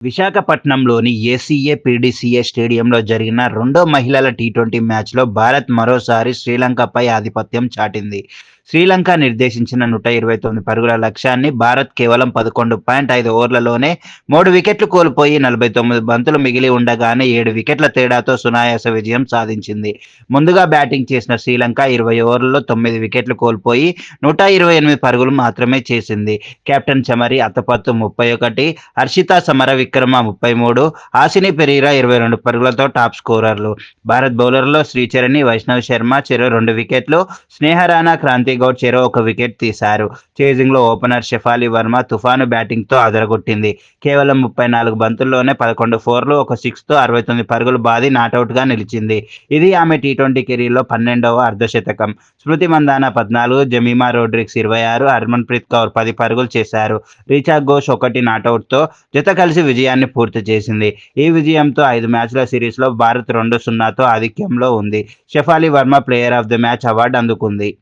విశాఖపట్నంలోని ఏసీఏ పీడీసీఏ స్టేడియంలో జరిగిన రెండో మహిళల టీ ట్వంటీ మ్యాచ్లో భారత్ మరోసారి శ్రీలంకపై ఆధిపత్యం చాటింది. శ్రీలంక నిర్దేశించిన నూట ఇరవై తొమ్మిది పరుగుల లక్ష్యాన్ని భారత్ కేవలం పదకొండు పాయింట్ ఐదు ఓవర్లలోనే మూడు వికెట్లు కోల్పోయి నలభై తొమ్మిది బంతులు మిగిలి ఉండగానే ఏడు వికెట్ల తేడాతో సునాయాస విజయం సాధించింది. ముందుగా బ్యాటింగ్ చేసిన శ్రీలంక ఇరవై ఓవర్లలో తొమ్మిది వికెట్లు కోల్పోయి నూట ఇరవై ఎనిమిది పరుగులు మాత్రమే చేసింది. కెప్టెన్ చమరి అత్తపత్తు ముప్పై ఒకటి హర్షిత సమర విక్రమ ముప్పై మూడు ఆసిని పెరీరా ఇరవై రెండు పరుగులతో టాప్ స్కోరర్లు. భారత్ బౌలర్లో శ్రీచరణి వైష్ణవ్ శర్మ చెరో రెండు వికెట్లు స్నేహరాణా క్రాంతి గౌడ్ చెరో ఒక వికెట్ తీశారు. చేజింగ్లో ఓపెనర్ షెఫాలి వర్మ తుఫాను బ్యాటింగ్తో అదరగొట్టింది. కేవలం ముప్పై నాలుగు బంతుల్లోనే పదకొండు ఫోర్లు ఒక సిక్స్తో అరవై తొమ్మిది పరుగులు బాది నాటౌట్గా నిలిచింది. ఇది ఆమె టీ ట్వంటీ కెరీర్లో పన్నెండవ అర్ధశతకం. స్మృతి మందాన పద్నాలుగు జమీమా రోడ్రిక్స్ ఇరవై ఆరు హర్మన్ ప్రీత్ కౌర్ పది పరుగులు చేశారు. రీచా ఘోష్ ఒకటి నాటౌట్తో జత కలిసి విజయాన్ని పూర్తి చేసింది. ఈ విజయంతో ఐదు మ్యాచ్ల సిరీస్లో భారత్ రెండు సున్నాతో ఆధిక్యంలో ఉంది. Shafali Verma player of the match award అందుకుంది.